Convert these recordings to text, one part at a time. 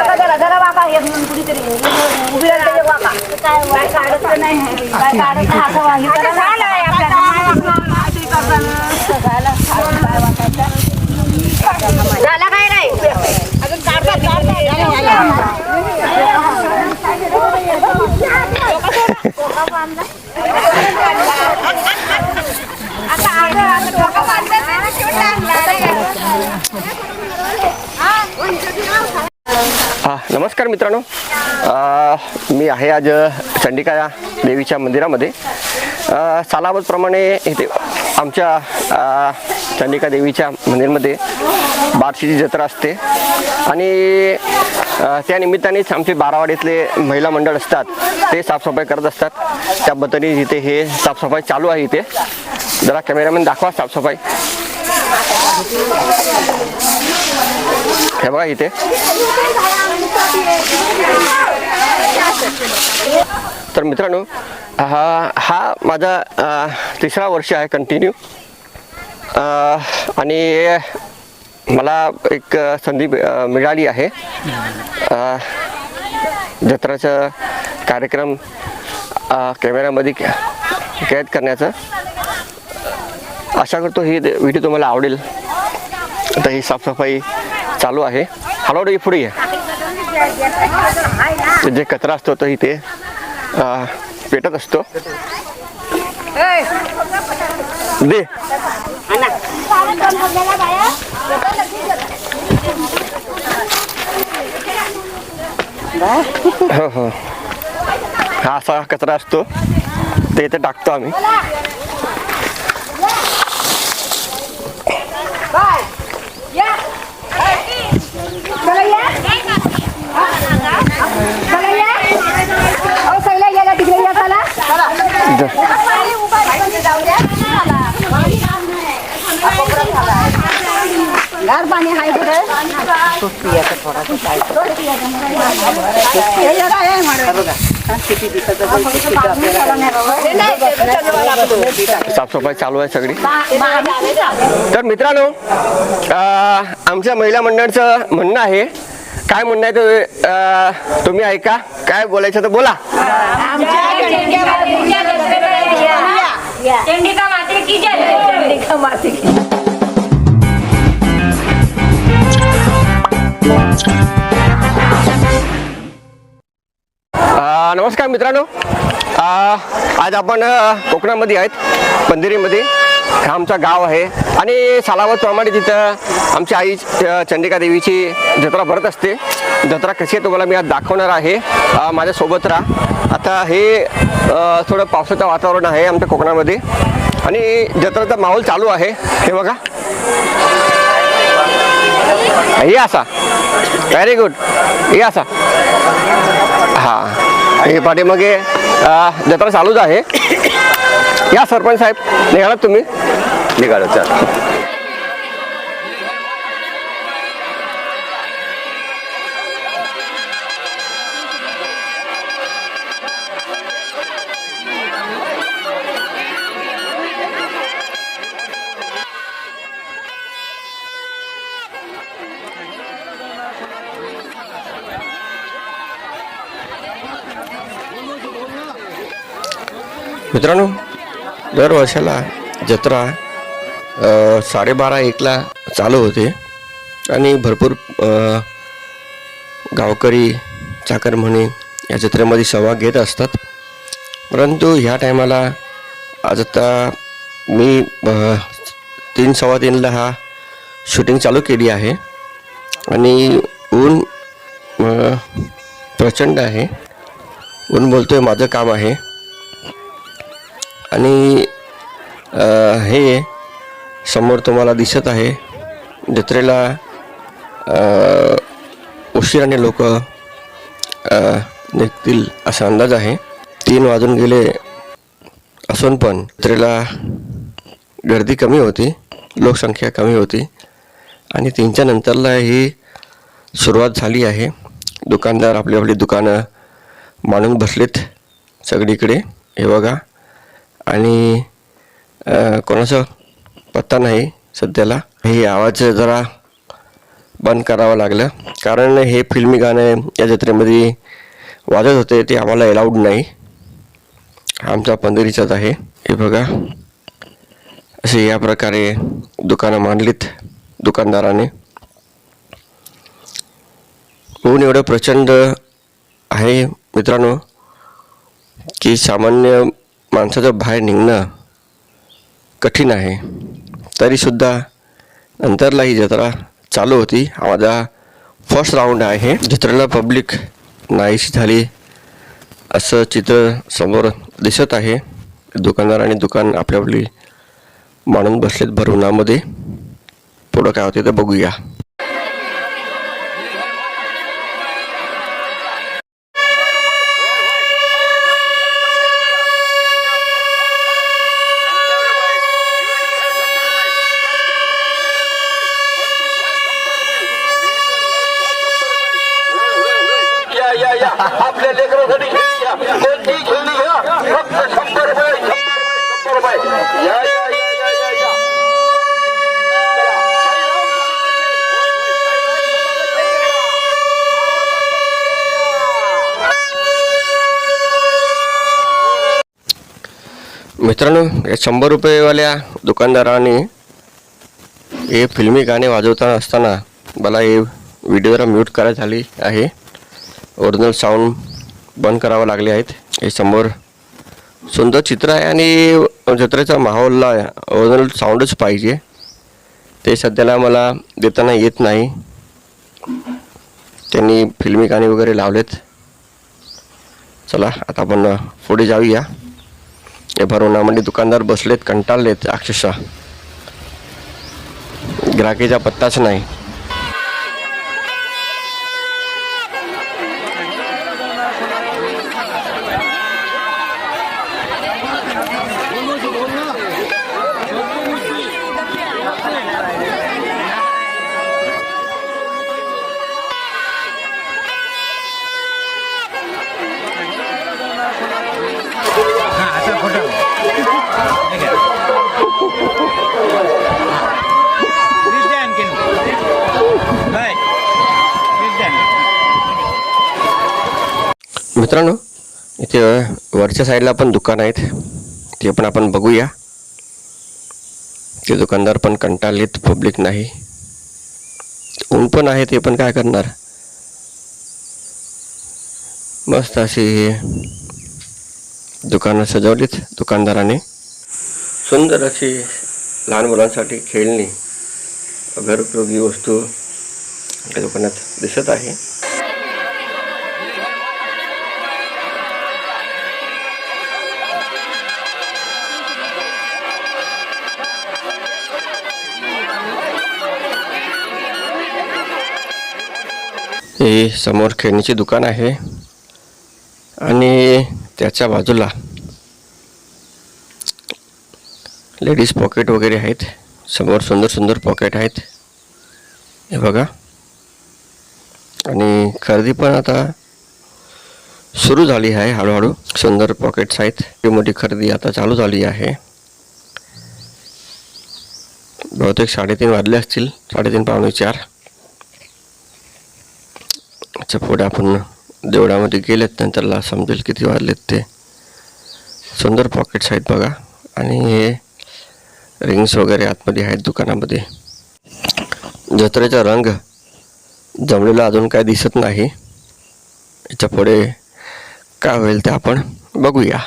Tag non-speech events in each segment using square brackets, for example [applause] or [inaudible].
Waka जरा जरा waka एक म्हणून कुणीतरी उभी राहते एक वाका काय काढत नाही. काय काढत नाही असं वा- हे करा ना. अशी करताना. झालं. अजून काय वाकायचं? झालं काय नाही अजून काढतात काढतात. आता हां नमस्कार मित्रांनो. मी आहे आज चंडिका या देवीच्या मंदिरामध्ये. सालावतप्रमाणे इथे आमच्या चंडिका देवीच्या मंदिरमध्ये बार्शीची जत्रा असते. आणि त्या निमित्तानेच आमचे बारावाडीतले महिला मंडळ असतात ते साफसफाई करत असतात. त्या इथे हे साफसफाई चालू आहे इथे. जरा कॅमेरामॅन दाखवा साफसफाई. हे बघा इथे. तर मित्रांनो हा हा माझा तिसरा वर्ष आहे कंटिन्यू आणि मला एक संधी मिळाली आहे. जत्राचा कार्यक्रम कॅमेऱ्यामध्ये कैद करण्याचं. आशा करतो ही व्हिडिओ तुम्हाला आवडेल. आता ही साफसफाई चालू आहे. हलवडे पुढे ये. जे कचरा असतो तो इथे पेटत असतो. दे. हो हो. हा असा कचरा असतो. ते इथे टाकतो आम्ही चला या. चला या. अहो, सगळ्या गेल्या तिकडे या चला. ज- गार पाणी आहे साफसफाई चालू आहे सगळी. तर मित्रांनो आमच्या महिला मंडळाचं म्हणणं आहे काय म्हणणं आहे ते तुम्ही ऐका. काय बोलायचं तर बोला. नमस्कार मित्रांनो. आज आपण अं, कोकणामध्ये आहेत पंधरीमध्ये हा आमचा गाव आहे. आणि सालावत प्रमाणे तिथं आमची आई चंडिका देवीची जत्रा भरत असते जत्रा कशी आहे तुम्हाला मी आज दाखवणार आहे. माझ्यासोबत राहा. आता हे थोडं पावसाचं वातावरण आहे आमच्या कोकणामध्ये. आणि जत्राचा माहोल चालू आहे. हे बघा. हे असा. व्हेरी गुड हे असा. हा. हे पाठीमागे अ, जत्रा चालूच आहे. या सरपंच साहेब निघालात तुम्ही? निघाला चला. मित्रांनो दर वर्षाला जत्रा साडेबारा एकला चालू होते. आणि भरपूर गावकरी चाकरमणी या जत्रेमध्ये सहभाग घेत असतात. परंतु ह्या टायमाला आज आता मी तीन सव्वा तीनला हा शूटिंग चालू केली आहे. आणि ऊन प्रचंड आहे. ऊन बोलतो आहे माझं काम आहे. आणि हे समोर तुम्हाला दिसत आहे. जत्रेला उशिराने लोक निघतील असा अंदाज आहे. तीन वाजून गेले असून पण जत्रेला गर्दी कमी होती लोकसंख्या कमी होती आणि तीनच्या नंतरला ही सुरुवात झाली आहे. दुकानदार आपली आपली दुकानं मांडून बसलेत सगळीकडे. हे बघा. आणि कोणाचा पत्ता नाही सध्याला. हे आवाज जरा बंद करावं लागलं. कारण हे फिल्मी गाणे या जत्रेमध्ये वाजत होते ते आम्हाला अलाउड नाही. आमचा पंधरीचाच आहे. हे बघा. असे या प्रकारे दुकानं मांडलीत दुकानदाराने. ऊन एवढं प्रचंड आहे मित्रांनो की सामान्य माणसाचं बाहेर निघणं कठीण आहे. तरीसुद्धा नंतरला ही जत्रा चालू होती. माझा फर्स्ट राऊंड आहे. जत्रेला पब्लिक नाहीशी झाली असं चित्र समोर दिसत आहे. दुकानदार आणि दुकान आपली मांडून बसलेत भर उन्हामध्ये पुढं काय होते ते बघूया. मित्रांनो या शंभर रुपयेवाल्या दुकानदाराने हे फिल्मी गाणे वाजवताना असताना मला हे व्हिडिओला म्यूट करायला झाली आहे. ओरिजिनल साऊंड बंद करावं लागले आहेत. हे समोर सुंदर चित्र आहे आणि जत्रेचा माहोलला ओरिजिनल साऊंडच पाहिजे. ते सध्याला मला देताना येत नाही. त्यांनी फिल्मी गाणी वगैरे लावलेत. चला आता आपण पुढे जाऊया. हे भरवणामध्ये दुकानदार बसलेत कंटाळलेत अक्षरशः. ग्राहकीचा पत्ताच नाही. इथे वरच्या साईडला पण दुकान आहेत. ते पण आपण बघूया. ते दुकानदार पण कंटाळलेत पब्लिक नाही. ऊन पण आहे ते पण काय करणार? मस्त अशी हे दुकानं सजवलीत दुकानदाराने. सुंदर अशी लहान मुलांसाठी खेळणी घरउपयोगी वस्तू दुकानात दिसत आहे. समोर खेळणीचे दुकान आहे. आणि त्याच्या बाजूला लेडीज पॉकेट वगैरे आहेत. समोर सुंदर सुंदर पॉकेट आहेत. हे बघा. आणि खरेदी पण आता सुरू झाली आहे. हळूहळू सुंदर पॉकेट्स आहेत. ही मोठी खरेदी आता चालू झाली आहे. बहुतेक साडेतीन वाजले असतील. साडेतीन पावणे चार. याच्यापुढे आपण देवळामध्ये गेलेत नंतरला समजेल किती वाजलेत ते. सुंदर पॉकेट्स आहेत बघा. आणि हे रिंग्स वगैरे आतमध्ये आहेत दुकानामध्ये. जत्रेचा रंग जमलेला अजून काय दिसत नाही. याच्यापुढे काय होईल ते आपण बघूया.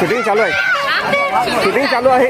शूटिंग चालू आहे. शूटिंग चालू आहे.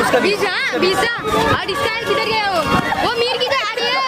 उसका वीजा वीजा। और इसराइल किधर गया वो हो? वो मीर किधर आ रही है।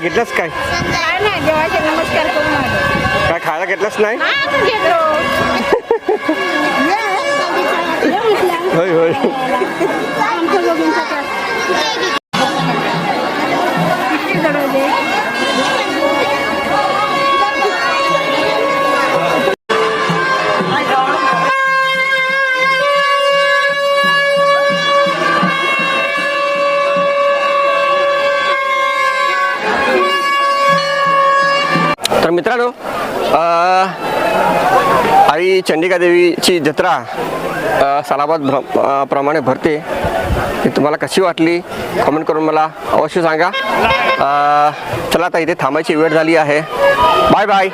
घेतलंस काय? काय नाही देवाचे नमस्कार करून आलो. काय खायला घेतलंस नाही? हा तू घेतो. [laughs] होय होय. आई चंडिका देवीची जत्रा सालाबाद भ्र प्रमाणे भरते. ती तुम्हाला कशी वाटली? कमेंट करून मला अवश्य सांगा. चला आता इथे थांबायची वेळ झाली आहे. Bye bye